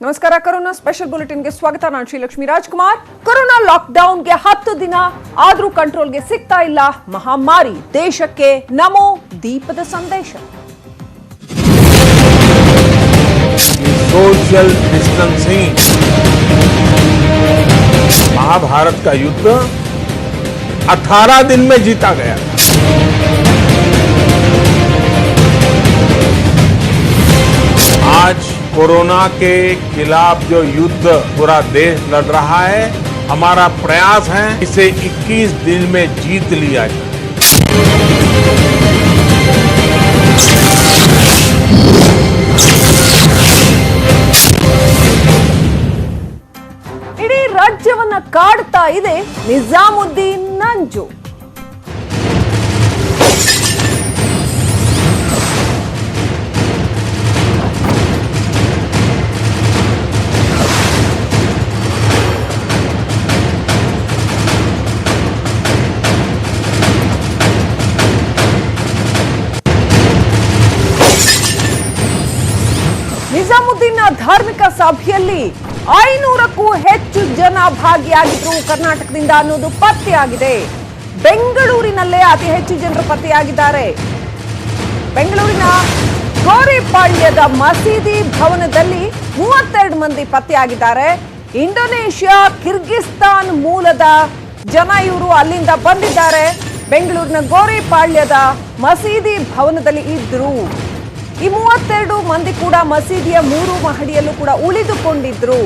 ನಮಸ್ಕಾರ corona special ಬುಲೆಟಿನ್ಗೆ ಸ್ವಾಗತ ನಾನು ಶ್ರೀಲಕ್ಷ್ಮಿ ರಾಜ್ಕುಮಾರ್ ಕೊರೋನಾ ಲಾಕ್ಡೌನ್ಗೆ ಹತ್ತು ದಿನ ಆದ್ರೂ ಕಂಟ್ರೋಲ್ಗೆ ಸಿಗ್ತಾ ಇಲ್ಲ ಮಹಾಮಾರಿ ದೇಶಕ್ಕೆ ನಮೋ ದೀಪದ ಸಂದೇಶ सोशल डिस्टेंसिंग महाभारत का युद्ध 18 दिन में जीता गया आज कोरोना के खिलाफ जो युद्ध पूरा देश लड़ रहा है हमारा प्रयास है इसे 21 दिन में जीत लिया जाए ಇಡೀ ರಾಜ್ಯವನ್ನ ಕಾಡ್ತಾ ಇದೆ ನಿಜಾಮುದ್ದೀನ್ ನಂಜು ಧಾರ್ಮಿಕ ಸಭೆಯಲ್ಲಿ ಐನೂರಕ್ಕೂ ಹೆಚ್ಚು ಜನ ಭಾಗಿಯಾಗಿದ್ರು ಕರ್ನಾಟಕದಿಂದ ಅನ್ನೋದು ಪತ್ತೆಯಾಗಿದೆ. ಬೆಂಗಳೂರಿನಲ್ಲೇ ಅತಿ ಹೆಚ್ಚು ಜನರು ಪತ್ತೆಯಾಗಿದ್ದಾರೆ. ಬೆಂಗಳೂರಿನ ಗೋರಿಪಾಳ್ಯದ ಮಸೀದಿ ಭವನದಲ್ಲಿ ಮೂವತ್ತೆರಡು ಮಂದಿ ಪತ್ತೆಯಾಗಿದ್ದಾರೆ. ಇಂಡೋನೇಷ್ಯಾ, ಕಿರ್ಗಿಸ್ತಾನ್ ಮೂಲದ ಜನ ಇವರು ಅಲ್ಲಿಂದ ಬಂದಿದ್ದಾರೆ. ಬೆಂಗಳೂರಿನ ಗೋರಿಪಾಳ್ಯದ ಮಸೀದಿ ಭವನದಲ್ಲಿ ಇದ್ರು ಈ ಮೂವತ್ತೆರಡು ಮಂದಿ ಕೂಡ ಮಸೀದಿಯ ಮೂರು ಮಹಡಿಯಲ್ಲೂ ಕೂಡ ಉಳಿದುಕೊಂಡಿದ್ರು.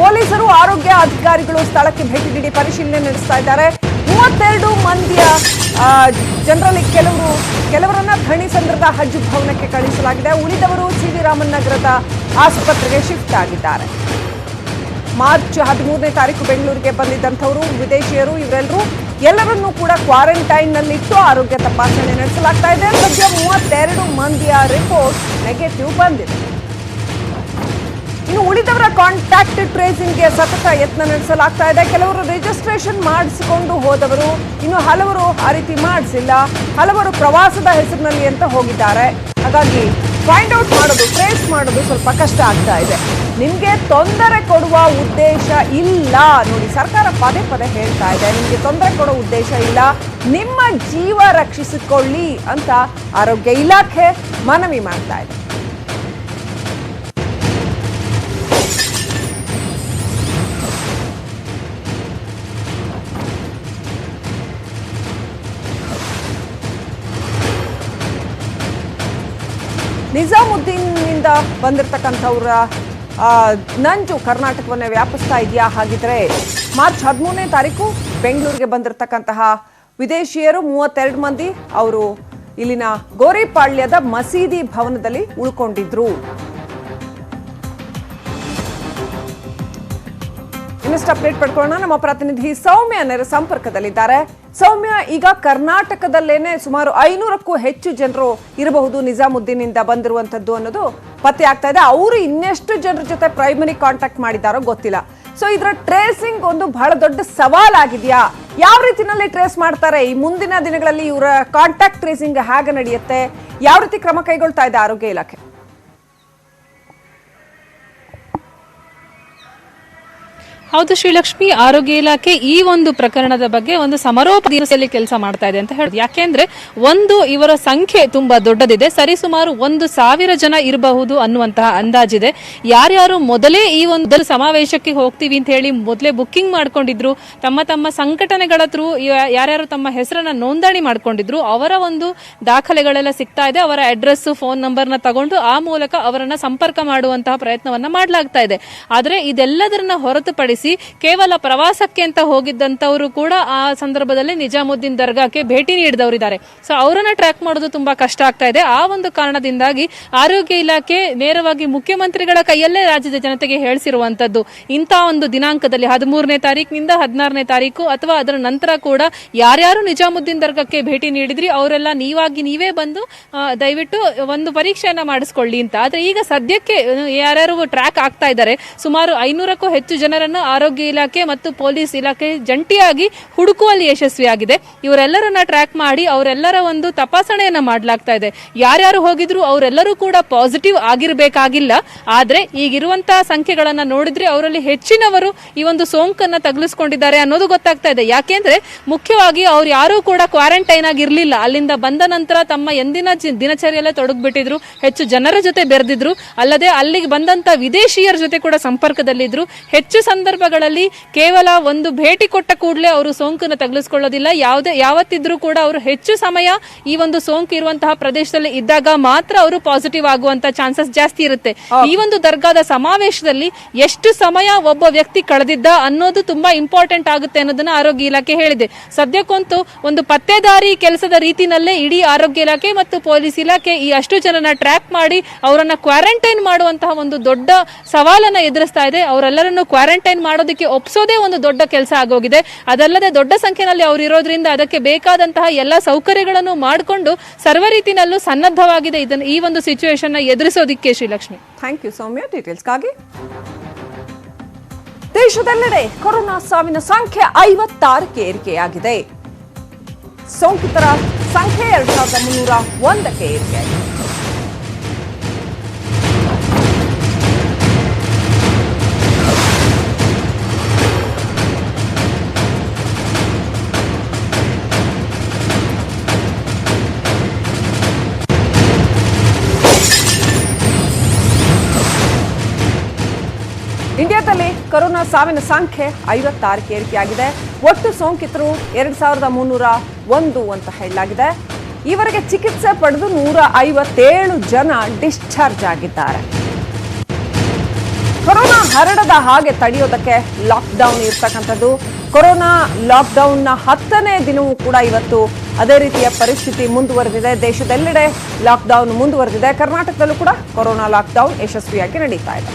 ಪೊಲೀಸರು, ಆರೋಗ್ಯ ಅಧಿಕಾರಿಗಳು ಸ್ಥಳಕ್ಕೆ ಭೇಟಿ ನೀಡಿ ಪರಿಶೀಲನೆ ನಡೆಸ್ತಾ ಇದ್ದಾರೆ. ಮೂವತ್ತೆರಡು ಮಂದಿಯ ಜನರಲ್ಲಿ ಕೆಲವರು, ಕೆಲವರನ್ನ ಥಣಿಸಂದ್ರದ ಹಜ್ ಭವನಕ್ಕೆ ಕಳಿಸಲಾಗಿದೆ. ಉಳಿದವರು ಸಿ ವಿ ರಾಮನ್ ನಗರದ ಆಸ್ಪತ್ರೆಗೆ ಶಿಫ್ಟ್ ಆಗಿದ್ದಾರೆ. ಮಾರ್ಚ್ ಹದಿಮೂರನೇ ತಾರೀಕು ಬೆಂಗಳೂರಿಗೆ ಬಂದಿದ್ದಂಥವರು, ವಿದೇಶಿಯರು, ಇವರೆಲ್ಲರೂ ಎಲ್ಲರನ್ನೂ ಕೂಡ ಕ್ವಾರಂಟೈನ್ ನಲ್ಲಿಟ್ಟು ಆರೋಗ್ಯ ತಪಾಸಣೆ ನಡೆಸಲಾಗ್ತಾ ಇದೆ. ಸದ್ಯ ಮೂವತ್ತೆರಡು ಮಂದಿಯ ರಿಪೋರ್ಟ್ ನೆಗೆಟಿವ್ ಬಂದಿದೆ. ಇನ್ನು ಉಳಿದವರ ಕಾಂಟ್ಯಾಕ್ಟ್ ಟ್ರೇಸಿಂಗ್ಗೆ ಸತತ ಯತ್ನ ನಡೆಸಲಾಗ್ತಾ ಇದೆ. ಕೆಲವರು ರಿಜಿಸ್ಟ್ರೇಷನ್ ಮಾಡಿಸಿಕೊಂಡು ಹೋದವರು ಇನ್ನು ಹಲವರು ಆ ರೀತಿ ಮಾಡಿಸಿಲ್ಲ. ಹಲವರು ಪ್ರವಾಸದ ಹೆಸರಿನಲ್ಲಿ ಅಂತ ಹೋಗಿದ್ದಾರೆ. ಹಾಗಾಗಿ ಫೈಂಡ್ ಔಟ್ ಮಾಡೋದು ಟ್ರೇಸ್ ಮಾಡೋದು ಸ್ವಲ್ಪ ಕಷ್ಟ ಆಗ್ತಾ ಇದೆ. ನಿಮಗೆ ತೊಂದರೆ ಕೊಡುವ ಉದ್ದೇಶ ಇಲ್ಲ. ನೋಡಿ, ಸರ್ಕಾರ ಪದೇ ಪದೇ ಹೇಳ್ತಾ ಇದೆ, ನಿಮಗೆ ತೊಂದರೆ ಕೊಡೋ ಉದ್ದೇಶ ಇಲ್ಲ. ನಿಮ್ಮ ಜೀವ ರಕ್ಷಿಸಿಕೊಳ್ಳಿ ಅಂತ ಆರೋಗ್ಯ ಇಲಾಖೆ ಮನವಿ ಮಾಡ್ತಾ ಇದೆ. ನಿಜಾಮುದ್ದೀನ್ನಿಂದ ಬಂದಿರತಕ್ಕಂಥವ್ರ ನಂಜು ಕರ್ನಾಟಕವನ್ನೇ ವ್ಯಾಪಿಸ್ತಾ ಇದೆಯಾ ಹಾಗಿದ್ರೆ ಮಾರ್ಚ್ ಹದಿಮೂರನೇ ತಾರೀಕು ಬೆಂಗಳೂರಿಗೆ ಬಂದಿರತಕ್ಕಂತಹ ವಿದೇಶಿಯರು ಮೂವತ್ತೆರಡು ಮಂದಿ ಅವರು ಇಲ್ಲಿನ ಗೋರಿಪಾಳ್ಯದ ಮಸೀದಿ ಭವನದಲ್ಲಿ ಉಳ್ಕೊಂಡಿದ್ರು. ಇನ್ನಷ್ಟು ಅಪ್ಡೇಟ್ ಪಡ್ಕೊಳ್ಳೋಣ. ನಮ್ಮ ಪ್ರತಿನಿಧಿ ಸೌಮ್ಯ ನೇರ ಸಂಪರ್ಕದಲ್ಲಿದ್ದಾರೆ. ಸೌಮ್ಯ, ಈಗ ಕರ್ನಾಟಕದಲ್ಲೇನೆ ಸುಮಾರು ಐನೂರಕ್ಕೂ ಹೆಚ್ಚು ಜನರು ಇರಬಹುದು ನಿಜಾಮುದ್ದೀನಿಂದ ಬಂದಿರುವಂತದ್ದು ಅನ್ನೋದು ಪತ್ತೆ ಆಗ್ತಾ ಇದೆ. ಅವರು ಇನ್ನೆಷ್ಟು ಜನರ ಜೊತೆ ಪ್ರೈಮರಿ ಕಾಂಟ್ಯಾಕ್ಟ್ ಮಾಡಿದಾರೋ ಗೊತ್ತಿಲ್ಲ. ಸೊ ಇದರ ಟ್ರೇಸಿಂಗ್ ಒಂದು ಬಹಳ ದೊಡ್ಡ ಸವಾಲಾಗಿದೆಯಾ? ಯಾವ ರೀತಿನಲ್ಲಿ ಟ್ರೇಸ್ ಮಾಡ್ತಾರೆ? ಈ ಮುಂದಿನ ದಿನಗಳಲ್ಲಿ ಇವರ ಕಾಂಟ್ಯಾಕ್ಟ್ ಟ್ರೇಸಿಂಗ್ ಹೇಗೆ ನಡೆಯುತ್ತೆ? ಯಾವ ರೀತಿ ಕ್ರಮ ಕೈಗೊಳ್ತಾ ಇದೆ ಆರೋಗ್ಯ ಇಲಾಖೆ? ಹೌದು, ಶ್ರೀಲಕ್ಷ್ಮಿ ಆರೋಗ್ಯ ಇಲಾಖೆ ಈ ಒಂದು ಪ್ರಕರಣದ ಬಗ್ಗೆ ಒಂದು ಸಮಾರೋಪ ದಿವಸದಲ್ಲಿ ಕೆಲಸ ಮಾಡ್ತಾ ಇದೆ ಅಂತ ಹೇಳುದು. ಯಾಕೆಂದ್ರೆ ಒಂದು ಇವರ ಸಂಖ್ಯೆ ತುಂಬಾ ದೊಡ್ಡದಿದೆ. ಸರಿಸುಮಾರು ಒಂದು ಸಾವಿರ ಜನ ಇರಬಹುದು ಅನ್ನುವಂತಹ ಅಂದಾಜಿದೆ. ಯಾರ್ಯಾರು ಮೊದಲೇ ಈ ಒಂದು ಸಮಾವೇಶಕ್ಕೆ ಹೋಗ್ತೀವಿ ಅಂತ ಹೇಳಿ ಮೊದಲೇ ಬುಕ್ಕಿಂಗ್ ಮಾಡ್ಕೊಂಡಿದ್ರು, ತಮ್ಮ ತಮ್ಮ ಸಂಘಟನೆಗಳ ಥ್ರೂ ಯಾರ್ಯಾರು ತಮ್ಮ ಹೆಸರನ್ನ ನೋಂದಣಿ ಮಾಡ್ಕೊಂಡಿದ್ರು, ಅವರ ಒಂದು ದಾಖಲೆಗಳೆಲ್ಲ ಸಿಗ್ತಾ ಇದೆ. ಅವರ ಅಡ್ರೆಸ್ ಫೋನ್ ನಂಬರ್ನ ತಗೊಂಡು ಆ ಮೂಲಕ ಅವರನ್ನ ಸಂಪರ್ಕ ಮಾಡುವಂತಹ ಪ್ರಯತ್ನವನ್ನ ಮಾಡಲಾಗ್ತಾ ಇದೆ. ಆದರೆ ಇದೆಲ್ಲದರನ್ನ ಹೊರತುಪಡಿಸಿ ಕೇವಲ ಪ್ರವಾಸಕ್ಕೆ ಅಂತ ಹೋಗಿದ್ದಂತವರು ಕೂಡ ಆ ಸಂದರ್ಭದಲ್ಲಿ ನಿಜಾಮುದ್ದೀನ್ ದರ್ಗಾಕ್ಕೆ ಭೇಟಿ ನೀಡಿದವರಿದ್ದಾರೆ. ಸೊ ಅವರನ್ನ ಟ್ರ್ಯಾಕ್ ಮಾಡೋದು ತುಂಬಾ ಕಷ್ಟ ಆಗ್ತಾ ಇದೆ. ಆ ಒಂದು ಕಾರಣದಿಂದಾಗಿ ಆರೋಗ್ಯ ಇಲಾಖೆ ನೇರವಾಗಿ ಮುಖ್ಯಮಂತ್ರಿಗಳ ಕೈಯಲ್ಲೇ ರಾಜ್ಯದ ಜನತೆಗೆ ಹೇಳಿಸಿರುವಂತದ್ದು ಇಂಥ ಒಂದು ದಿನಾಂಕದಲ್ಲಿ ಹದಿಮೂರನೇ ತಾರೀಕಿನಿಂದ ಹದಿನಾರನೇ ತಾರೀಕು ಅಥವಾ ಅದರ ನಂತರ ಕೂಡ ಯಾರ್ಯಾರು ನಿಜಾಮುದ್ದೀನ್ ದರ್ಗಾಕ್ಕೆ ಭೇಟಿ ನೀಡಿದ್ರಿ, ಅವರೆಲ್ಲ ನೀವಾಗಿ ನೀವೇ ಬಂದು ದಯವಿಟ್ಟು ಒಂದು ಪರೀಕ್ಷೆಯನ್ನ ಮಾಡಿಸ್ಕೊಳ್ಳಿ ಅಂತ. ಆದ್ರೆ ಈಗ ಸದ್ಯಕ್ಕೆ, ಯಾರ್ಯಾರು ಟ್ರ್ಯಾಕ್ ಆಗ್ತಾ ಇದ್ದಾರೆ, ಸುಮಾರು ಐನೂರಕ್ಕೂ ಹೆಚ್ಚು ಜನರನ್ನ ಆರೋಗ್ಯ ಇಲಾಖೆ ಮತ್ತು ಪೊಲೀಸ್ ಇಲಾಖೆ ಜಂಟಿಯಾಗಿ ಹುಡುಕುವಲ್ಲಿ ಯಶಸ್ವಿಯಾಗಿದೆ. ಇವರೆಲ್ಲರನ್ನ ಟ್ರ್ಯಾಕ್ ಮಾಡಿ ಅವರೆಲ್ಲರ ಒಂದು ತಪಾಸಣೆಯನ್ನು ಮಾಡಲಾಗ್ತಾ ಇದೆ. ಯಾರ್ಯಾರು ಹೋಗಿದ್ರು ಅವರೆಲ್ಲರೂ ಕೂಡ ಪಾಸಿಟಿವ್ ಆಗಿರಬೇಕಾಗಿಲ್ಲ. ಆದ್ರೆ ಈಗಿರುವಂತಹ ಸಂಖ್ಯೆಗಳನ್ನು ನೋಡಿದ್ರೆ ಅವರಲ್ಲಿ ಹೆಚ್ಚಿನವರು ಈ ಒಂದು ಸೋಂಕನ್ನ ತಗಲಿಸ್ಕೊಂಡಿದ್ದಾರೆ ಅನ್ನೋದು ಗೊತ್ತಾಗ್ತಾ ಇದೆ. ಯಾಕೆಂದ್ರೆ ಮುಖ್ಯವಾಗಿ ಅವ್ರು ಯಾರೂ ಕೂಡ ಕ್ವಾರಂಟೈನ್ ಆಗಿರಲಿಲ್ಲ ಅಲ್ಲಿಂದ ಬಂದ ನಂತರ ತಮ್ಮ ಎಂದಿನ ದಿನಚರಿಯಲ್ಲೇ ತೊಡಗ್ಬಿಟ್ಟಿದ್ರು. ಹೆಚ್ಚು ಜನರ ಜೊತೆ ಬೆರೆದಿದ್ರು. ಅಲ್ಲದೆ ಅಲ್ಲಿಗೆ ಬಂದಂತ ವಿದೇಶಿಯರ ಜೊತೆ ಕೂಡ ಸಂಪರ್ಕದಲ್ಲಿದ್ರು. ಹೆಚ್ಚು ಸಂದರ್ಭಗಳಲ್ಲಿ ಕೇವಲ ಒಂದು ಭೇಟಿ ಕೊಟ್ಟ ಕೂಡಲೇ ಅವರು ಸೋಂಕನ್ನು ತಗಲಿಸ್ಕೊಳ್ಳೋದಿಲ್ಲ. ಯಾವುದೇ ಯಾವತ್ತಿದ್ರೂ ಕೂಡ ಅವರು ಹೆಚ್ಚು ಸಮಯ ಈ ಒಂದು ಸೋಂಕು ಇರುವಂತಹ ಪ್ರದೇಶದಲ್ಲಿ ಇದ್ದಾಗ ಮಾತ್ರ ಅವರು ಪಾಸಿಟಿವ್ ಆಗುವಂತ ಚಾನ್ಸಸ್ ಜಾಸ್ತಿ ಇರುತ್ತೆ. ಈ ಒಂದು ದರ್ಗಾದ ಸಮಾವೇಶದಲ್ಲಿ ಎಷ್ಟು ಸಮಯ ಒಬ್ಬ ವ್ಯಕ್ತಿ ಕಳೆದಿದ್ದ ಅನ್ನೋದು ತುಂಬಾ ಇಂಪಾರ್ಟೆಂಟ್ ಆಗುತ್ತೆ ಅನ್ನೋದನ್ನ ಆರೋಗ್ಯ ಇಲಾಖೆ ಹೇಳಿದೆ. ಸದ್ಯಕ್ಕಂತೂ ಒಂದು ಪತ್ತೆದಾರಿ ಕೆಲಸದ ರೀತಿನಲ್ಲೇ ಇಡೀ ಆರೋಗ್ಯ ಇಲಾಖೆ ಮತ್ತು ಪೊಲೀಸ್ ಇಲಾಖೆ ಈ ಅಷ್ಟು ಜನನ ಟ್ರ್ಯಾಕ್ ಮಾಡಿ ಅವರನ್ನ ಕ್ವಾರಂಟೈನ್ ಮಾಡುವಂತಹ ಒಂದು ದೊಡ್ಡ ಸವಾಲನ್ನ ಎದುರಿಸ್ತಾ ಇದೆ. ಅವರೆಲ್ಲರನ್ನು ಕ್ವಾರಂಟೈನ್ ಮಾಡೋದಕ್ಕೆ ಒಪ್ಸೋದೇ ಒಂದು ದೊಡ್ಡ ಕೆಲಸ ಆಗೋಗಿದೆ. ಅದಲ್ಲದೆ ದೊಡ್ಡ ಸಂಖ್ಯೆಯಲ್ಲಿ ಅವರು ಇರೋದ್ರಿಂದ ಅದಕ್ಕೆ ಬೇಕಾದಂತಹ ಎಲ್ಲ ಸೌಕರ್ಯಗಳನ್ನು ಮಾಡಿಕೊಂಡು ಸರ್ವ ರೀತಿನಲ್ಲೂ ಸನ್ನದ್ಧವಾಗಿದೆ ಇದನ್ನು ಈ ಒಂದು ಸಿಚುವೇಶನ್ನ ಎದುರಿಸೋದಿಕ್ಕೆ ಶ್ರೀಲಕ್ಷ್ಮಿ. ಥ್ಯಾಂಕ್ ಯು ಸೌಮ್ಯ ಡೀಟೇಲ್ಸ್ಗಾಗಿ ದೇಶದೆಲ್ಲೆಡೆ ಕೊರೋನಾ ಸಾವಿನ ಸಂಖ್ಯೆ ಐವತ್ತಾರಕ್ಕೆ ಏರಿಕೆಯಾಗಿದೆ. ಸೋಂಕಿತರ ಸಂಖ್ಯೆ ಎರಡು ಸಾವಿರದ ಮುನ್ನೂರ ಒಂದಕ್ಕೆ ಏರಿಕೆಯಾಗಿದೆ. ಇಂಡಿಯಾದಲ್ಲಿ ಕೊರೋನಾ ಸಾವಿನ ಸಂಖ್ಯೆ ಐವತ್ತಾರಕ್ಕೆ ಏರಿಕೆಯಾಗಿದೆ. ಒಟ್ಟು ಸೋಂಕಿತರು ಎರಡ್ ಸಾವಿರದ ಮುನ್ನೂರ ಒಂದು ಅಂತ ಹೇಳಲಾಗಿದೆ. ಈವರೆಗೆ ಚಿಕಿತ್ಸೆ ಪಡೆದು ನೂರ ಐವತ್ತೇಳು ಜನ ಡಿಸ್ಚಾರ್ಜ್ ಆಗಿದ್ದಾರೆ. ಕೊರೋನಾ ಹರಡದ ಹಾಗೆ ತಡೆಯೋದಕ್ಕೆ ಲಾಕ್ಡೌನ್ ಇರ್ತಕ್ಕಂಥದ್ದು. ಕೊರೋನಾ ಲಾಕ್ಡೌನ್ನ ಹತ್ತನೇ ದಿನವೂ ಕೂಡ ಇವತ್ತು ಅದೇ ರೀತಿಯ ಪರಿಸ್ಥಿತಿ ಮುಂದುವರೆದಿದೆ. ದೇಶದೆಲ್ಲೆಡೆ ಲಾಕ್ಡೌನ್ ಮುಂದುವರೆದಿದೆ. ಕರ್ನಾಟಕದಲ್ಲೂ ಕೂಡ ಕೊರೋನಾ ಲಾಕ್ಡೌನ್ ಯಶಸ್ವಿಯಾಗಿ ನಡೀತಾ ಇದೆ.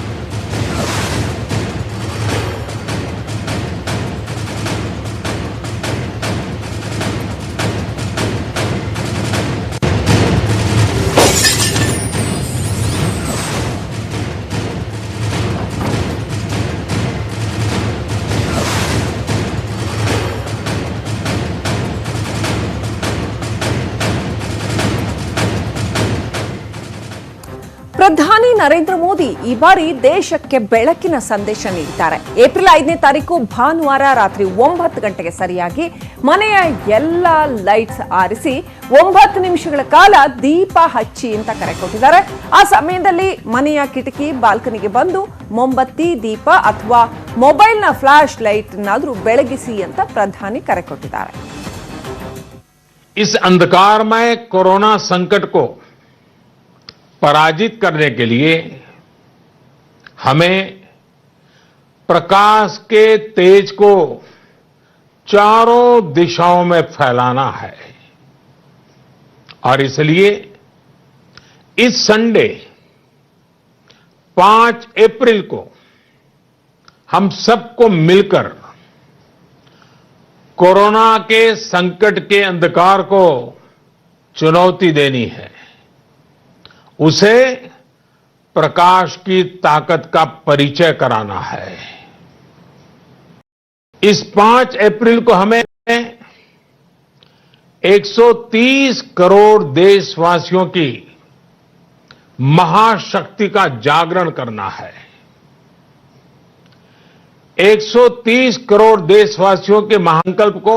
ಪ್ರಧಾನಿ ನರೇಂದ್ರ ಮೋದಿ ಈ ಬಾರಿ ದೇಶಕ್ಕೆ ಬೆಳಕಿನ ಸಂದೇಶ ನೀಡಿದ್ದಾರೆ. ಏಪ್ರಿಲ್ ಐದನೇ ತಾರೀಕು ಭಾನುವಾರ ರಾತ್ರಿ ಒಂಬತ್ತು ಗಂಟೆಗೆ ಸರಿಯಾಗಿ ಮನೆಯ ಎಲ್ಲ ಲೈಟ್ಸ್ ಆರಿಸಿ ಒಂಬತ್ತು ನಿಮಿಷಗಳ ಕಾಲ ದೀಪ ಹಚ್ಚಿ ಅಂತ ಕರೆ ಕೊಟ್ಟಿದ್ದಾರೆ. ಆ ಸಮಯದಲ್ಲಿ ಮನೆಯ ಕಿಟಕಿ, ಬಾಲ್ಕನಿಗೆ ಬಂದು ಮೊಂಬತ್ತಿ ದೀಪ ಅಥವಾ ಮೊಬೈಲ್ನ ಫ್ಲಾಶ್ ಲೈಟ್ನಾದರೂ ಬೆಳಗಿಸಿ ಅಂತ ಪ್ರಧಾನಿ ಕರೆ ಕೊಟ್ಟಿದ್ದಾರೆ. ಇಸ್ ಅಂಧಕಾರಮಯ ಕೊರೋನಾ ಸಂಕಟ पराजित करने के लिए हमें प्रकाश के तेज को चारों दिशाओं में फैलाना है। और इसलिए इस संडे 5 अप्रैल को हम सबको मिलकर कोरोना के संकट के अंधकार को चुनौती देनी है। उसे प्रकाश की ताकत का परिचय कराना है। इस 5 अप्रैल को हमें 130 करोड़ देशवासियों की महाशक्ति का जागरण करना है। 130 करोड़ देशवासियों के महासंकल्प को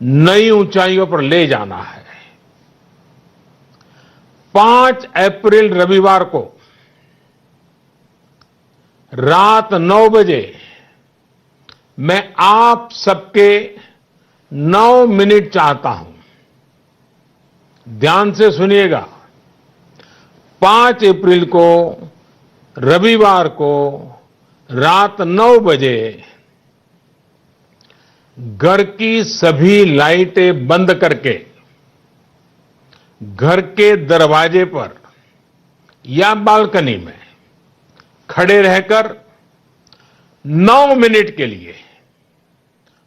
नई ऊंचाइयों पर ले जाना है। 5 अप्रैल रविवार को रात नौ बजे मैं आप सबके नौ मिनट चाहता हूँ। ध्यान से सुनिएगा। पाँच अप्रैल को रविवार को रात नौ बजे घर की सभी लाइटें बंद करके घर के दरवाजे पर या बालकनी में खड़े रहकर 9 मिनट के लिए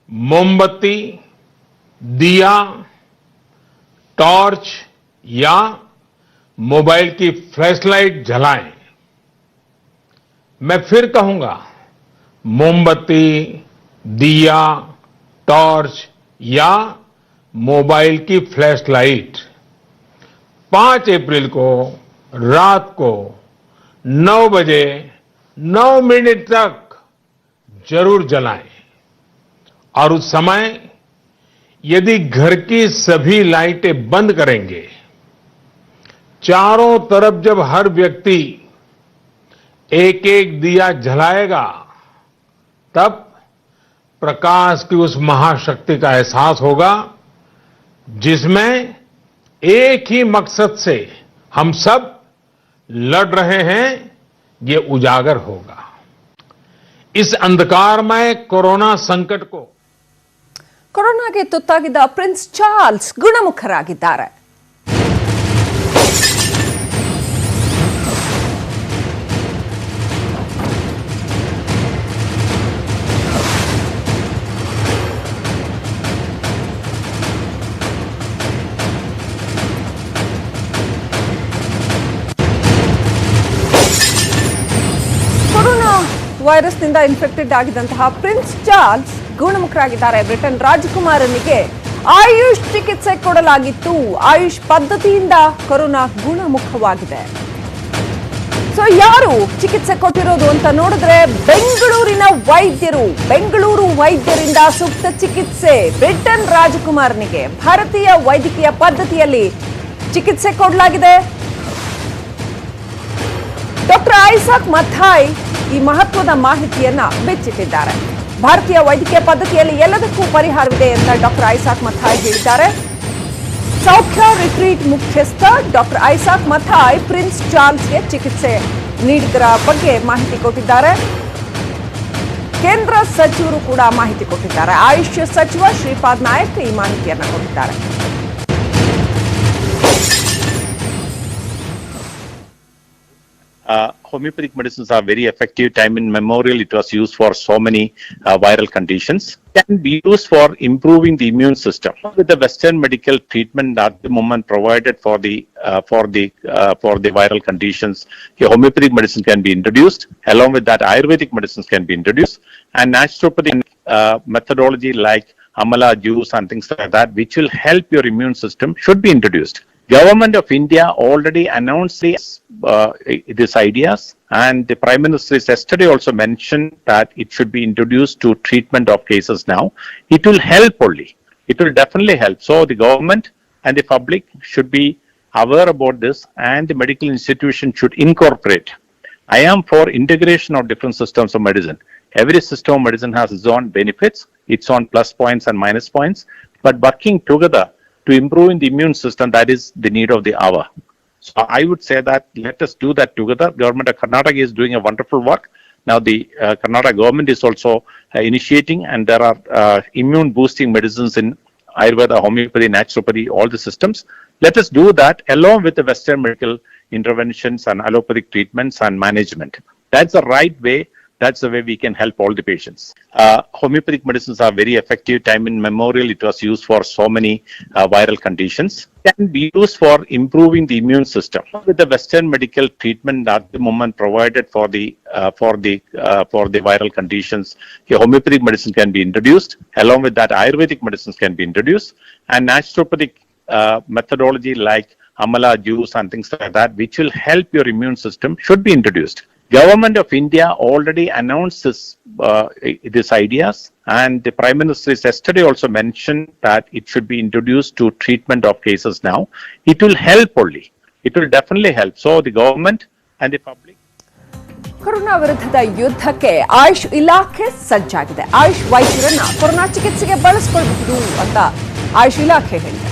मोमबत्ती, दिया, टॉर्च या मोबाइल की फ्लैशलाइट जलाएँ। मैं फिर कहूँगा, मोमबत्ती, दिया, टॉर्च या मोबाइल की फ्लैश 5 अप्रैल को रात को नौ बजे, नौ मिनट तक ज़रूर जलाएँ। और उस समय यदि घर की सभी लाइटें बंद करेंगे, चारों तरफ़ जब हर व्यक्ति एक एक दिया जलाएगा, तब प्रकाश की उस महाशक्ति का एहसास होगा, जिसमें एक ही मकसद से हम सब लड़ रहे हैं ये उजागर होगा इस अंधकारमय कोरोना संकट को ಕೊರೋನಾಗೆ ತುತ್ತಾಗಿದ್ದ ಪ್ರಿನ್ಸ್ ಚಾರ್ಲ್ಸ್ ಗುಣಮುಖರಾಗಿದ್ದಾರೆ ವೈರಸ್ನಿಂದ ಇನ್ಫೆಕ್ಟೆಡ್ ಆಗಿದಂತಹ ಪ್ರಿನ್ಸ್ ಚಾರ್ಲ್ಸ್ ಗುಣಮುಖರಾಗಿದ್ದಾರೆ. ಬ್ರಿಟನ್ ರಾಜಕುಮಾರನಿಗೆ ಆಯುಷ್ ಚಿಕಿತ್ಸೆ ಕೊಡಲಾಗಿತ್ತು. ಆಯುಷ್ ಪದ್ಧತಿಯಿಂದ ಕೊರೋನಾ ಗುಣಮುಖವಾಗಿದೆ. ಸೊ ಯಾರು ಚಿಕಿತ್ಸೆ ಕೊಟ್ಟಿರೋದು ಅಂತ ನೋಡಿದ್ರೆ ಬೆಂಗಳೂರಿನ ವೈದ್ಯರು. ಬೆಂಗಳೂರು ವೈದ್ಯರಿಂದ ಸೂಕ್ತ ಚಿಕಿತ್ಸೆ ಬ್ರಿಟನ್ ರಾಜಕುಮಾರನಿಗೆ. ಭಾರತೀಯ ವೈದ್ಯಕೀಯ ಪದ್ಧತಿಯಲ್ಲಿ ಚಿಕಿತ್ಸೆ ಕೊಡಲಾಗಿದೆ. ಡಾಕ್ಟರ್ ಐಸಾಕ್ ಮಥಾಯ್ ಈ ಮಹತ್ವದ ಮಾಹಿತಿಯನ್ನ ಬೆಚ್ಚಿಟ್ಟಿದ್ದಾರೆ. ಭಾರತೀಯ ವೈದ್ಯಕೀಯ ಪದ್ಧತಿಯಲ್ಲಿ ಎಲ್ಲದಕ್ಕೂ ಪರಿಹಾರವಿದೆ ಅಂತ ಡಾಕ್ಟರ್ ಐಸಾಕ್ ಮಥಾಯ್ ಹೇಳಿದ್ದಾರೆ. ಸೌಖ್ಯ ರಿಟ್ರೀಟ್ ಮುಖ್ಯಸ್ಥ ಡಾಕ್ಟರ್ ಐಸಾಕ್ ಮಥಾಯ್ ಪ್ರಿನ್ಸ್ ಚಾರ್ಲ್ಸ್ಗೆ ಚಿಕಿತ್ಸೆ ನೀಡಿದರ ಬಗ್ಗೆ ಮಾಹಿತಿ ಕೊಟ್ಟಿದ್ದಾರೆ. ಕೇಂದ್ರ ಸಚಿವರು ಕೂಡ ಮಾಹಿತಿ ಕೊಟ್ಟಿದ್ದಾರೆ. ಆಯುಷ್ ಸಚಿವ ಶ್ರೀಪಾದ್ ನಾಯಕ್ ಈ ಮಾಹಿತಿಯನ್ನು ಕೊಟ್ಟಿದ್ದಾರೆ. Uh, homeopathic medicines are very effective. Time in memorial, it was used for so many uh, viral conditions. Can be used for improving the immune system. With the Western medical treatment at the moment provided for the uh, for the uh, for the viral conditions, homeopathic medicine can be introduced. Along with that, Ayurvedic medicines can be introduced, and naturopathic uh, methodology like amala juice and things like that, which will help your immune system, should be introduced. Government of India already announced this, uh, these ideas, and the Prime Minister yesterday also mentioned that it should be introduced to treatment of cases now. It will help only. It will definitely help. So the government and the public should be aware about this, and the medical institution should incorporate. I am for integration of different systems of medicine. Every system of medicine has its own benefits, its own plus points and minus points, but working together to improve in the immune system, that is the need of the hour. So I would say that let us do that together. Government of Karnataka is doing a wonderful work. Now the uh, Karnataka government is also uh, initiating, and there are uh, immune boosting medicines in Ayurveda, homeopathy, naturopathy, all the systems. Let us do that along with the Western medical interventions and allopathic treatments and management. That's the right way. That's the way we can help all the patients. Uh, homeopathic medicines are very effective. Time in memorial, it was used for so many uh, viral conditions. Can be used for improving the immune system. With the Western medical treatment at the moment provided for the uh, for the uh, for the viral conditions, homeopathic medicine can be introduced. Along with that, Ayurvedic medicines can be introduced, and naturopathic uh, methodology like amala juice and things like that, which will help your immune system, should be introduced. Government of India already announced this, uh, ideas, and the Prime Minister yesterday also mentioned that it should be introduced to treatment of cases now. It will help only. It will definitely help. So the government and the public. Corona ವಿರುದ್ಧದ ಯುದ್ಧಕ್ಕೆ ಆಯುಷ್ ಇಲಾಖೆ ಸಜ್ಜಾಗಿದೆ AYUSH ವೈದ್ಯರನ್ನ corona ಚಿಕಿತ್ಸೆಗೆ ಬಳಸಿಕೊಳ್ಳಬಹುದು ಅಂತ ಆಯುಷ್ ಇಲಾಖೆ ಹೇಳಿದೆ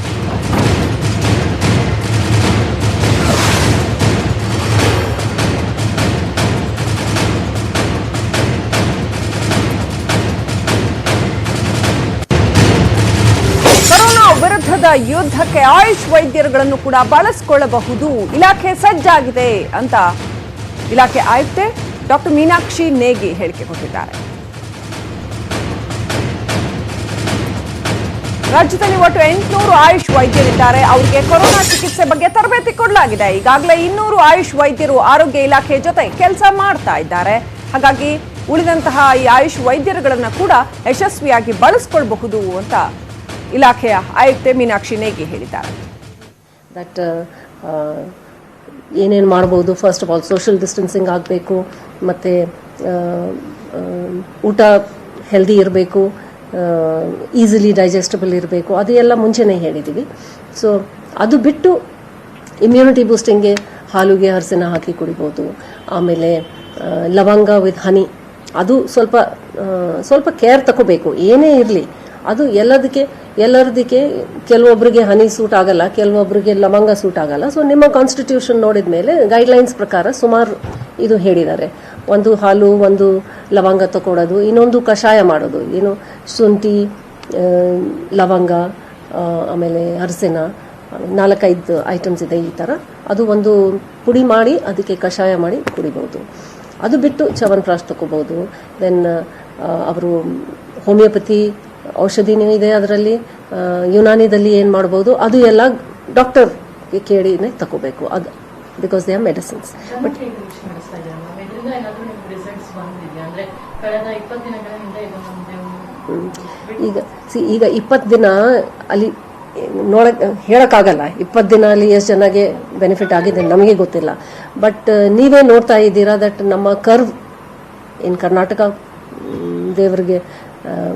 ಯುದ್ಧಕ್ಕೆ ಆಯುಷ್ ವೈದ್ಯರುಗಳನ್ನು ಕೂಡ ಬಳಸಿಕೊಳ್ಳಬಹುದು. ಇಲಾಖೆ ಸಜ್ಜಾಗಿದೆ ಅಂತ ಇಲಾಖೆ ಆಯುಕ್ತೆ ಡಾಕ್ಟರ್ ಮೀನಾಕ್ಷಿ ನೇಗಿ ಹೇಳಿಕೆ ಕೊಟ್ಟಿದ್ದಾರೆ. ರಾಜ್ಯದಲ್ಲಿ ಒಟ್ಟು ಎಂಟುನೂರು ಆಯುಷ್ ವೈದ್ಯರಿದ್ದಾರೆ. ಅವರಿಗೆ ಕೊರೋನಾ ಚಿಕಿತ್ಸೆ ಬಗ್ಗೆ ತರಬೇತಿ ಕೊಡಲಾಗಿದೆ. ಈಗಾಗಲೇ ಇನ್ನೂರು ಆಯುಷ್ ವೈದ್ಯರು ಆರೋಗ್ಯ ಇಲಾಖೆ ಜೊತೆ ಕೆಲಸ ಮಾಡ್ತಾ ಇದ್ದಾರೆ. ಹಾಗಾಗಿ ಉಳಿದಂತಹ ಈ ಆಯುಷ್ ವೈದ್ಯರುಗಳನ್ನು ಕೂಡ ಯಶಸ್ವಿಯಾಗಿ ಬಳಸ್ಕೊಳ್ಬಹುದು ಅಂತ ಇಲಾಖೆಯ ಆಯುಕ್ತೆ ಮೀನಾಕ್ಷಿ ನೇಗಿ ಹೇಳಿದ್ದಾರೆ. ದಟ್ ಏನೇನು ಮಾಡ್ಬೋದು? First of all social distancing ಆಗಬೇಕು ಮತ್ತು ಊಟ ಹೆಲ್ದಿ ಇರಬೇಕು ಈಸಿಲಿ ಡೈಜೆಸ್ಟಬಲ್ ಇರಬೇಕು ಅದು ಎಲ್ಲ ಮುಂಚೆನೇ ಹೇಳಿದ್ದೀವಿ ಸೊ ಅದು ಬಿಟ್ಟು ಇಮ್ಯುನಿಟಿ ಬೂಸ್ಟಿಂಗ್ಗೆ ಹಾಲುಗೆ ಹರಸಿನ ಹಾಕಿ ಕುಡಿಬೋದು ಆಮೇಲೆ ಆ, ಲವಂಗ ವಿತ್ ಹನಿ ಅದು ಸ್ವಲ್ಪ ಸ್ವಲ್ಪ ಕೇರ್ ತಗೋಬೇಕು ಏನೇ ಇರಲಿ. ಅದು ಎಲ್ಲದಕ್ಕೆ, ಎಲ್ಲರದಕ್ಕೆ ಕೆಲವೊಬ್ಬರಿಗೆ ಹನಿ ಸೂಟ್ ಆಗಲ್ಲ ಕೆಲವೊಬ್ಬರಿಗೆ ಲವಂಗ ಸೂಟ್ ಆಗಲ್ಲ. ಸೊ ನಿಮ್ಮ ಕಾನ್ಸ್ಟಿಟ್ಯೂಷನ್ ನೋಡಿದ ಮೇಲೆ ಗೈಡ್ಲೈನ್ಸ್ ಪ್ರಕಾರ ಸುಮಾರು ಇದು ಹೇಳಿದ್ದಾರೆ. ಒಂದು ಹಾಲು, ಒಂದು ಲವಂಗ ತಗೊಳ್ಳೋದು ಇನ್ನೊಂದು ಕಷಾಯ ಮಾಡೋದು. ಏನು? ಶುಂಠಿ ಲವಂಗ ಆಮೇಲೆ ಅರಸಿನ, ನಾಲ್ಕೈದು ಐಟಮ್ಸ್ ಇದೆ ಈ ಥರ ಅದು ಒಂದು ಪುಡಿ ಮಾಡಿ, ಅದಕ್ಕೆ ಕಷಾಯ ಮಾಡಿ ಕುಡಿಬೋದು ಅದು ಬಿಟ್ಟು ಚವನ್ಪ್ರಾಶ್ ತಗೋಬೋದು ದೆನ್ ಅವರು ಹೋಮಿಯೋಪತಿ ಔಷಧಿನೂ ಇದೆ ಅದರಲ್ಲಿ. ಯುನಾನಿದಲ್ಲಿ ಏನು ಮಾಡ್ಬೋದು? ಅದು ಎಲ್ಲ ಡಾಕ್ಟರ್ ಕೇಳಿನೇ ತಗೋಬೇಕು. ಅದು because they are medicines but ಈಗ ಸಿ ಈಗ ಇಪ್ಪತ್ತು ದಿನ ಅಲ್ಲಿ ನೋಡಕ್ ಹೇಳಕ್ಕಾಗಲ್ಲ. ಇಪ್ಪತ್ತು ದಿನ ಅಲ್ಲಿ ಎಷ್ಟು ಜನಗೆ ಬೆನಿಫಿಟ್ ಆಗಿದೆ ನಮಗೆ ಗೊತ್ತಿಲ್ಲ. ಬಟ್ ನೀವೇ ನೋಡ್ತಾ ಇದ್ದೀರಾ ದಟ್ ನಮ್ಮ ಕರ್ವ್ ಇನ್ ಕರ್ನಾಟಕ ದೇವರಿಗೆ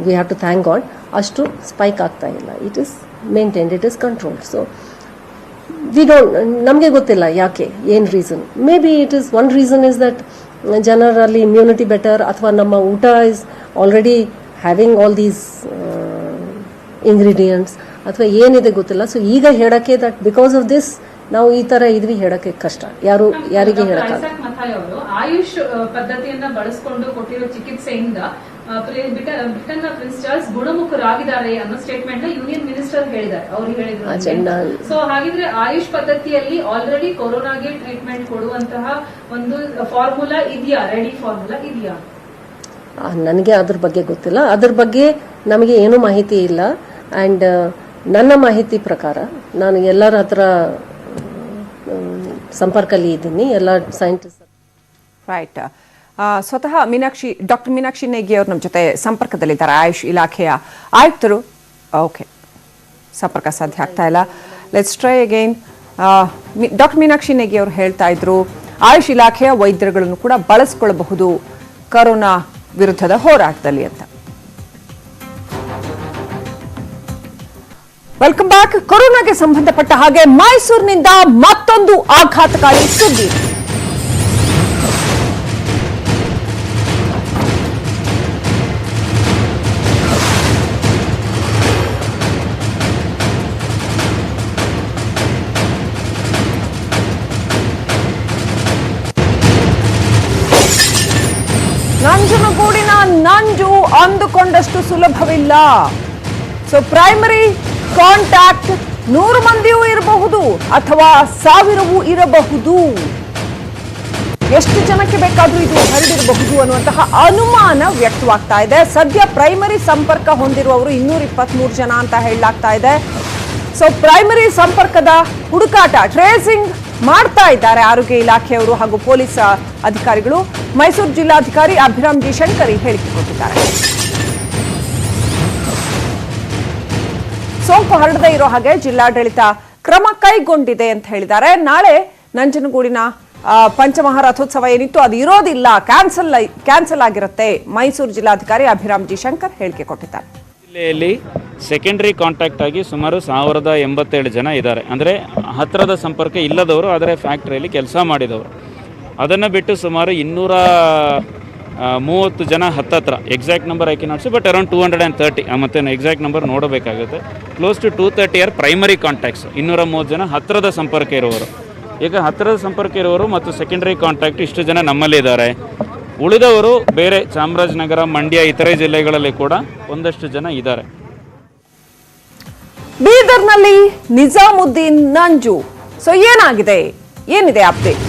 we have to thank god ಅಷ್ಟು ಸ್ಪೈಕ್ ಆಗ್ತಾ ಇಲ್ಲ. It is maintained it is control so we don't ನಮಗೆ ಗೊತ್ತಿಲ್ಲ ಯಾಕೆ ಏನು reason may be it is one reason is that ಜನರಲ್ಲಿ ಇಮ್ಯುನಿಟಿ ಬೆಟರ್ ಅಥವಾ ನಮ್ಮ ಊಟ is already having all these ingredients ಅಥವಾ ಏನಿದೆ ಗೊತ್ತಿಲ್ಲ. ಸೊ ಈಗ ಹೇಳಕ್ಕೆ ದಟ್ ಬಿಕಾಸ್ ಆಫ್ ದಿಸ್ ನಾವು ಈ ಥರ ಇದ್ವಿ ಹೇಳಕ್ಕೆ ಕಷ್ಟ. ಯಾರು ಯಾರಿಗೆ ಹೇಳಕ್ಕಾಗಲ್ಲ. ಆಯುಷ್ ಪದ್ಧತಿಯನ್ನ ಬಳಸಿಕೊಂಡು ಕೊಟ್ಟಿರೋ ಚಿಕಿತ್ಸೆಯಿಂದ ಬ್ರಿಟನ್ನ ಪ್ರಿನ್ಸ್ ಚಾರ್ಲ್ಸ್ ಗುಣಮುಖರಾಗಿದ್ದಾರೆ ಅನ್ನೋ ಸ್ಟೇಟ್ಮೆಂಟ್ನ ಯೂನಿಯನ್ ಮಿನಿಸ್ಟರ್ ಹೇಳಿದ್ದಾರೆ. ಅವ್ರು ಹೇಳಿದ್ರು ಸೊ ಹಾಗಿದ್ರೆ ಆಯುಷ್ ಪದ್ಧತಿಯಲ್ಲಿ ಆಲ್ರೆಡಿ ಕೊರೋನಾಗೆ ಟ್ರೀಟ್ಮೆಂಟ್ ಕೊಡುವಂತಹ ಒಂದು ಫಾರ್ಮುಲಾ ಇದೆಯಾ? ರೆಡಿ ಫಾರ್ಮುಲಾ ಇದೆಯಾ? ನನಗೆ ಅದ್ರ ಬಗ್ಗೆ ಗೊತ್ತಿಲ್ಲ. ಅದ್ರ ಬಗ್ಗೆ ನಮಗೆ ಏನೂ ಮಾಹಿತಿ ಇಲ್ಲ. ಆ್ಯಂಡ್ ನನ್ನ ಮಾಹಿತಿ ಪ್ರಕಾರ ನಾನು ಎಲ್ಲರ ಹತ್ರ ಸಂಪರ್ಕಲ್ಲಿ ಇದ್ದೀನಿ. ಎಲ್ಲ ಸೈಂಟಿಸ್ಟ್ ರೈಟ್ ಸ್ವತಃ ಮೀನಾಕ್ಷಿ, ಡಾಕ್ಟರ್ ಮೀನಾಕ್ಷಿ ನೇಗಿ ಅವರು ನಮ್ಮ ಜೊತೆ ಸಂಪರ್ಕದಲ್ಲಿದ್ದಾರೆ, ಆಯುಷ್ ಇಲಾಖೆಯ ಆಯುಕ್ತರು. ಓಕೆ, ಸಂಪರ್ಕ ಸಾಧ್ಯ ಆಗ್ತಾ ಇಲ್ಲ. Let's try again doctor Meenakshi Negi ಅವರು ಹೇಳ್ತಾ ಇದ್ರು, ಆಯುಷ್ ಇಲಾಖೆಯ ವೈದ್ಯರುಗಳನ್ನು ಕೂಡ ಬಳಸ್ಕೊಳ್ಳಬಹುದು ಕರೋನಾ ವಿರುದ್ಧದ ಹೋರಾಟದಲ್ಲಿ ಅಂತ. ವೆಲ್ಕಮ್ ಬ್ಯಾಕ್ ಕೊರೋನಾಗೆ ಸಂಬಂಧಪಟ್ಟ ಹಾಗೆ ಮೈಸೂರಿನಿಂದ ಮತ್ತೊಂದು ಆಘಾತಕಾರಿ ಸುದ್ದಿ. ಅಂದುಕೊಂಡಷ್ಟು ಸುಲಭವಿಲ್ಲ. ಸೊ ಪ್ರೈಮರಿ ಕಾಂಟ್ಯಾಕ್ಟ್ ನೂರು ಮಂದಿಯೂ ಇರಬಹುದು ಅಥವಾ ಸಾವಿರವೂ ಇರಬಹುದು. ಎಷ್ಟು ಜನಕ್ಕೆ ಬೇಕಾದರೂ ಇದು ಹರಡಿರಬಹುದು ಅನ್ನುವಂತಹ ಅನುಮಾನ ವ್ಯಕ್ತವಾಗ್ತಾ ಇದೆ. ಸದ್ಯ ಪ್ರೈಮರಿ ಸಂಪರ್ಕ ಹೊಂದಿರುವವರು ಇನ್ನೂರ ಜನ ಅಂತ ಹೇಳಲಾಗ್ತಾ ಇದೆ. ಸೊ ಪ್ರೈಮರಿ ಸಂಪರ್ಕದ ಹುಡುಕಾಟ ಟ್ರೇಸಿಂಗ್ ಮಾಡ್ತಾ ಇದ್ದಾರೆ ಆರೋಗ್ಯ ಇಲಾಖೆಯವರು ಹಾಗೂ ಪೊಲೀಸ್ ಅಧಿಕಾರಿಗಳು. ಮೈಸೂರು ಜಿಲ್ಲಾಧಿಕಾರಿ ಅಭಿರಾಮ್ ಜಿ ಶಂಕರ್ ಹೇಳಿಕೆ ಕೊಟ್ಟಿದ್ದಾರೆ ಸೋಂಕು ಹರಡದೇ ಇರೋ ಹಾಗೆ ಜಿಲ್ಲಾಡಳಿತ ಕ್ರಮ ಕೈಗೊಂಡಿದೆ ಅಂತ ಹೇಳಿದ್ದಾರೆ. ನಾಳೆ ನಂಜನಗೂಡಿನ ಪಂಚಮಹಾರಥೋತ್ಸವ ಪಂಚಮಹಾ ರಥೋತ್ಸವ ಏನಿತ್ತು ಅದು ಇರೋದಿಲ್ಲ. ಕ್ಯಾನ್ಸಲ್ ಕ್ಯಾನ್ಸಲ್ ಆಗಿರುತ್ತೆ. ಮೈಸೂರು ಜಿಲ್ಲಾಧಿಕಾರಿ ಅಭಿರಾಮ್ ಜಿ ಶಂಕರ್ ಹೇಳಿಕೆ ಕೊಟ್ಟಿದ್ದಾರೆ. ಜಿಲ್ಲೆಯಲ್ಲಿ ಸೆಕೆಂಡ್ರಿ ಕಾಂಟ್ಯಾಕ್ಟ್ ಆಗಿ ಸುಮಾರು ಸಾವಿರದ ಎಂಬತ್ತೇಳು ಜನ ಇದ್ದಾರೆ. ಅಂದರೆ ಹತ್ತಿರದ ಸಂಪರ್ಕ ಇಲ್ಲದವರು, ಆದರೆ ಫ್ಯಾಕ್ಟ್ರಿಯಲ್ಲಿ ಕೆಲಸ ಮಾಡಿದವರು. ಅದನ್ನು ಬಿಟ್ಟು ಸುಮಾರು ಇನ್ನೂರ ಮೂವತ್ತು ಜನ ಹತ್ತತ್ರ. Exact number I not but around two hundred and thirty ಮತ್ತು exact number ನೋಡಬೇಕಾಗುತ್ತೆ. Close to two thirty or primary contacts ಇನ್ನೂರ ಮೂವತ್ತು ಜನ ಹತ್ತಿರದ ಸಂಪರ್ಕ ಇರುವವರು. ಈಗ ಹತ್ತಿರದ ಸಂಪರ್ಕ ಇರುವವರು ಮತ್ತು ಸೆಕೆಂಡರಿ ಕಾಂಟ್ಯಾಕ್ಟ್ ಇಷ್ಟು ಜನ ನಮ್ಮಲ್ಲಿ ಇದ್ದಾರೆ ಉಳಿದವರು ಬೇರೆ ಚಾಮರಾಜನಗರ, ಮಂಡ್ಯ, ಇತರೆ ಜಿಲ್ಲೆಗಳಲ್ಲಿ ಕೂಡ ಒಂದಷ್ಟು ಜನ ಇದ್ದಾರೆ. ಬೀದರ್ನಲ್ಲಿ ನಿಜಾಮುದ್ದೀನ್ ನಂಜು. ಸೊ ಏನಾಗಿದೆ? ಏನಿದೆ ಅಪ್ಡೇಟ್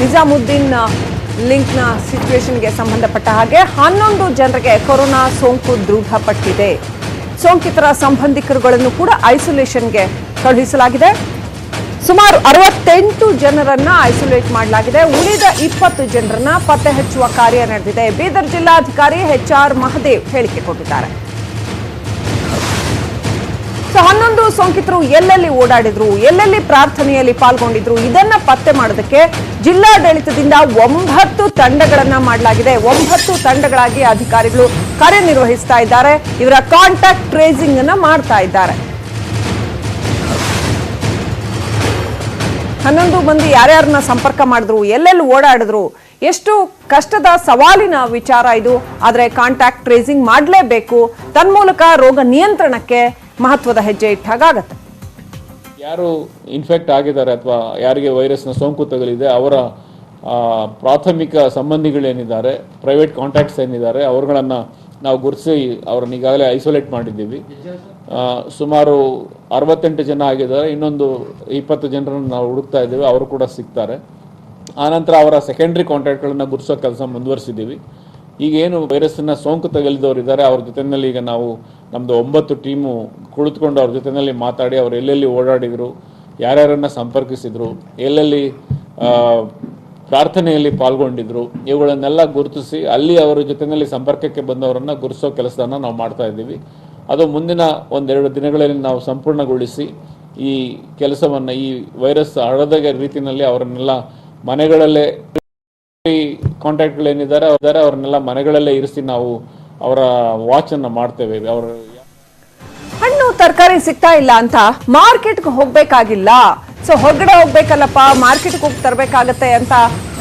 ನಿಜಾಮುದ್ದೀನ್ ಲಿಂಕ್ನ ಸಿಚುವೇಶನ್ಗೆ ಸಂಬಂಧಪಟ್ಟ ಹಾಗೆ ಹನ್ನೊಂದು ಜನರಿಗೆ ಕೊರೋನಾ ಸೋಂಕು ದೃಢಪಟ್ಟಿದೆ. ಸೋಂಕಿತರ ಸಂಬಂಧಿಕರುಗಳನ್ನು ಕೂಡ ಐಸೋಲೇಷನ್ಗೆ ಕಳುಹಿಸಲಾಗಿದೆ. ಸುಮಾರು ಅರವತ್ತೆಂಟು ಜನರನ್ನ ಐಸೋಲೇಟ್ ಮಾಡಲಾಗಿದೆ. ಉಳಿದ ಇಪ್ಪತ್ತು ಜನರನ್ನ ಪತ್ತೆ ಹಚ್ಚುವ ಕಾರ್ಯ ನಡೆದಿದೆ. ಬೀದರ್ ಜಿಲ್ಲಾಧಿಕಾರಿ ಎಚ್ ಆರ್ ಮಹದೇವ್ ಹೇಳಿಕೆ ಕೊಟ್ಟಿದ್ದಾರೆ. ಹನ್ನೊಂದು ಸೋಂಕಿತರು ಎಲ್ಲೆಲ್ಲಿ ಓಡಾಡಿದ್ರು, ಎಲ್ಲೆಲ್ಲಿ ಪ್ರಾರ್ಥನೆಯಲ್ಲಿ ಪಾಲ್ಗೊಂಡಿದ್ರು, ಇದನ್ನ ಪತ್ತೆ ಮಾಡೋದಕ್ಕೆ ಜಿಲ್ಲಾಡಳಿತದಿಂದ ಒಂಬತ್ತು ತಂಡಗಳನ್ನ ಮಾಡಲಾಗಿದೆ. ಒಂಬತ್ತು ತಂಡಗಳಾಗಿ ಅಧಿಕಾರಿಗಳು ಕಾರ್ಯನಿರ್ವಹಿಸ್ತಾ ಇದ್ದಾರೆ. ಇವರ ಕಾಂಟ್ಯಾಕ್ಟ್ ಟ್ರೇಸಿಂಗ್ ಅನ್ನ ಮಾಡ್ತಾ ಇದ್ದಾರೆ. ಹನ್ನೊಂದು ಮಂದಿ ಯಾರ್ಯಾರನ್ನ ಸಂಪರ್ಕ ಮಾಡಿದ್ರು, ಎಲ್ಲೆಲ್ಲಿ ಓಡಾಡಿದ್ರು, ಎಷ್ಟು ಕಷ್ಟದ ಸವಾಲಿನ ವಿಚಾರ ಇದು. ಆದರೆ ಕಾಂಟ್ಯಾಕ್ಟ್ ಟ್ರೇಸಿಂಗ್ ಮಾಡಲೇಬೇಕು. ತನ್ಮೂಲಕ ರೋಗ ನಿಯಂತ್ರಣಕ್ಕೆ ಮಹತ್ವದ ಹೆಜ್ಜೆ ಇಟ್ಟಾಗತ್ತೆ ಯಾರು ಇನ್ಫೆಕ್ಟ್ ಆಗಿದ್ದಾರೆ ಅಥವಾ ಯಾರಿಗೆ ವೈರಸ್ನ ಸೋಂಕು ತಗಲಿದೆ ಅವರ ಪ್ರಾಥಮಿಕ ಸಂಬಂಧಿಗಳೇನಿದ್ದಾರೆ ಪ್ರೈವೇಟ್ ಕಾಂಟ್ಯಾಕ್ಟ್ಸ್ ಏನಿದ್ದಾರೆ, ಅವರುಗಳನ್ನು ನಾವು ಗುರುತಿಸಿ ಅವ್ರನ್ನ ಈಗಾಗಲೇ ಐಸೋಲೇಟ್ ಮಾಡಿದ್ದೀವಿ. ಸುಮಾರು ಅರವತ್ತೆಂಟು ಜನ ಆಗಿದ್ದಾರೆ, ಇನ್ನೊಂದು ಇಪ್ಪತ್ತು ಜನರನ್ನು ನಾವು ಹುಡುಕ್ತಾ ಇದ್ದೀವಿ, ಅವರು ಕೂಡ ಸಿಗ್ತಾರೆ. ಆನಂತರ ಅವರ ಸೆಕೆಂಡ್ರಿ ಕಾಂಟ್ಯಾಕ್ಟ್ಗಳನ್ನು ಗುರುತಿಸೋ ಕೆಲಸ ಮುಂದುವರಿಸಿದ್ದೀವಿ. ಈಗ ಏನು ವೈರಸ್ಸನ್ನು ಸೋಂಕು ತಗಲಿದವರು ಇದ್ದಾರೆ ಅವ್ರ ಜೊತೆಯಲ್ಲಿ ಈಗ ನಾವು ನಮ್ಮದು ಒಂಬತ್ತು ಟೀಮು ಕುಳಿತುಕೊಂಡು ಅವ್ರ ಜೊತೆಯಲ್ಲಿ ಮಾತಾಡಿ ಅವ್ರು ಎಲ್ಲೆಲ್ಲಿ ಓಡಾಡಿದರು, ಯಾರ್ಯಾರನ್ನು ಸಂಪರ್ಕಿಸಿದ್ರು, ಎಲ್ಲೆಲ್ಲಿ ಪ್ರಾರ್ಥನೆಯಲ್ಲಿ ಪಾಲ್ಗೊಂಡಿದ್ರು, ಇವುಗಳನ್ನೆಲ್ಲ ಗುರುತಿಸಿ ಅಲ್ಲಿ ಅವರ ಜೊತೆಯಲ್ಲಿ ಸಂಪರ್ಕಕ್ಕೆ ಬಂದವರನ್ನು ಗುರುತಿಸೋ ಕೆಲಸವನ್ನು ನಾವು ಮಾಡ್ತಾ ಇದ್ದೀವಿ. ಅದು ಮುಂದಿನ ಒಂದೆರಡು ದಿನಗಳಲ್ಲಿ ನಾವು ಸಂಪೂರ್ಣಗೊಳಿಸಿ ಈ ಕೆಲಸವನ್ನು, ಈ ವೈರಸ್ ಹರಡದ ರೀತಿಯಲ್ಲಿ ಅವರನ್ನೆಲ್ಲ ಮನೆಗಳಲ್ಲೇ ಕಾಂಟ್ಯಾಕ್ಟ್ಗಳೇನಿದ್ದಾರೆ, ಅವ್ರಿದ್ದಾರೆ, ಅವ್ರನ್ನೆಲ್ಲ ಮನೆಗಳಲ್ಲೇ ಇರಿಸಿ ನಾವು ಅವರ ವಾಚ್ ಅನ್ನ ಮಾಡ್ತೇವೆ. ಅವರ ಹಣ್ಣು, ತರಕಾರಿ ಸಿಗ್ತಾ ಇಲ್ಲ ಅಂತ ಮಾರ್ಕೆಟ್ಗೆ ಹೋಗ್ಬೇಕಾಗಿಲ್ಲ. ಸೊ ಹೊರಗಡೆ ಹೋಗ್ಬೇಕಲ್ಲಪ್ಪ, ಮಾರ್ಕೆಟ್ಗೆ ಹೋಗಿ ತರಬೇಕಾಗತ್ತೆ ಅಂತ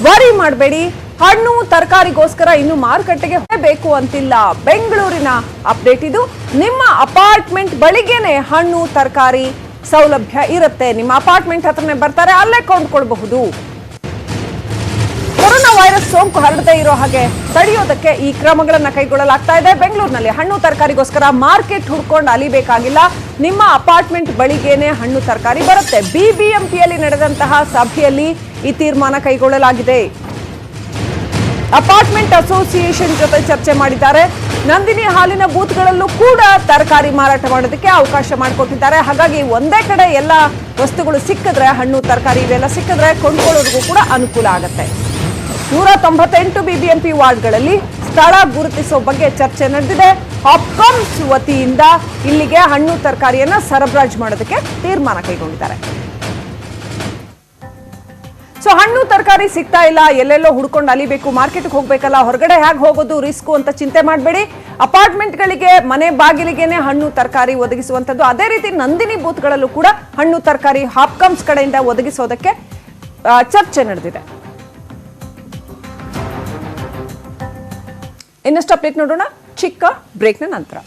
ವರಿ ಮಾಡಬೇಡಿ. ಹಣ್ಣು, ತರಕಾರಿಗೋಸ್ಕರ ಇನ್ನು ಮಾರುಕಟ್ಟೆಗೆ ಹೋಗಬೇಕು ಅಂತಿಲ್ಲ. ಬೆಂಗಳೂರಿನ ಅಪ್ಡೇಟ್ ಇದು. ನಿಮ್ಮ ಅಪಾರ್ಟ್ಮೆಂಟ್ ಬಳಿಗೆನೆ ಹಣ್ಣು, ತರಕಾರಿ ಸೌಲಭ್ಯ ಇರುತ್ತೆ. ನಿಮ್ಮ ಅಪಾರ್ಟ್ಮೆಂಟ್ ಹತ್ರನೇ ಬರ್ತಾರೆ, ಅಲ್ಲೇ ಕೊಂಡ್ಕೊಳ್ಬಹುದು. ವೈರಸ್ ಸೋಂಕು ಹರಡದೇ ಇರೋ ಹಾಗೆ ತಡೆಯೋದಕ್ಕೆ ಈ ಕ್ರಮಗಳನ್ನು ಕೈಗೊಳ್ಳಲಾಗ್ತಾ ಇದೆ. ಬೆಂಗಳೂರಿನಲ್ಲಿ ಹಣ್ಣು ತರಕಾರಿಗೋಸ್ಕರ ಮಾರ್ಕೆಟ್ ಹುಡ್ಕೊಂಡು ಅಲಿಬೇಕಾಗಿಲ್ಲ. ನಿಮ್ಮ ಅಪಾರ್ಟ್ಮೆಂಟ್ ಬಳಿಗೇನೆ ಹಣ್ಣು ತರಕಾರಿ ಬರುತ್ತೆ. ಬಿಬಿಎಂಪಿಯಲ್ಲಿ ನಡೆದಂತಹ ಸಭೆಯಲ್ಲಿ ಈ ತೀರ್ಮಾನ ಕೈಗೊಳ್ಳಲಾಗಿದೆ. ಅಪಾರ್ಟ್ಮೆಂಟ್ ಅಸೋಸಿಯೇಷನ್ ಜೊತೆ ಚರ್ಚೆ ಮಾಡಿದ್ದಾರೆ. ನಂದಿನಿ ಹಾಲಿನ ಬೂತ್ಗಳಲ್ಲೂ ಕೂಡ ತರಕಾರಿ ಮಾರಾಟ ಮಾಡೋದಕ್ಕೆ ಅವಕಾಶ ಮಾಡಿಕೊಟ್ಟಿದ್ದಾರೆ. ಹಾಗಾಗಿ ಒಂದೇ ಕಡೆ ಎಲ್ಲ ವಸ್ತುಗಳು ಸಿಕ್ಕಿದ್ರೆ, ಹಣ್ಣು, ತರಕಾರಿ ಇವೆಲ್ಲ ಸಿಕ್ಕಿದ್ರೆ ಕೊಂಡ್ಕೊಳ್ಳೋರಿಗೂ ಕೂಡ ಅನುಕೂಲ ಆಗುತ್ತೆ. ನೂರ ತೊಂಬತ್ತೆಂಟು ಬಿಬಿಎಂಪಿ ವಾರ್ಡ್ಗಳಲ್ಲಿ ಸ್ಥಳ ಗುರುತಿಸೋ ಬಗ್ಗೆ ಚರ್ಚೆ ನಡೆದಿದೆ. ಹಾಪ್ಕಾಮ್ಸ್ ವತಿಯಿಂದ ಇಲ್ಲಿಗೆ ಹಣ್ಣು ತರಕಾರಿಯನ್ನ ಸರಬರಾಜು ಮಾಡೋದಕ್ಕೆ ತೀರ್ಮಾನ ಕೈಗೊಂಡಿದ್ದಾರೆ. ಸೊ ಹಣ್ಣು ತರಕಾರಿ ಸಿಗ್ತಾ ಇಲ್ಲ, ಎಲ್ಲೆಲ್ಲೋ ಹುಡ್ಕೊಂಡು ಅಲಿಬೇಕು, ಮಾರ್ಕೆಟ್ಗೆ ಹೋಗ್ಬೇಕಲ್ಲ, ಹೊರಗಡೆ ಹೇಗೆ ಹೋಗೋದು ರಿಸ್ಕು ಅಂತ ಚಿಂತೆ ಮಾಡಬೇಡಿ. ಅಪಾರ್ಟ್ಮೆಂಟ್ಗಳಿಗೆ, ಮನೆ ಬಾಗಿಲಿಗೆನೆ ಹಣ್ಣು ತರಕಾರಿ ಒದಗಿಸುವಂಥದ್ದು. ಅದೇ ರೀತಿ ನಂದಿನಿ ಬೂತ್ಗಳಲ್ಲೂ ಕೂಡ ಹಣ್ಣು ತರಕಾರಿ ಹಾಪ್ಕಮ್ಸ್ ಕಡೆಯಿಂದ ಒದಗಿಸೋದಕ್ಕೆ ಚರ್ಚೆ ನಡೆದಿದೆ. ಇನ್ನಷ್ಟು ಅಪ್ಡೇಟ್ ನೋಡೋಣ? ಚಿಕ್ಕ ಬ್ರೇಕ್ನ ನಂತರ.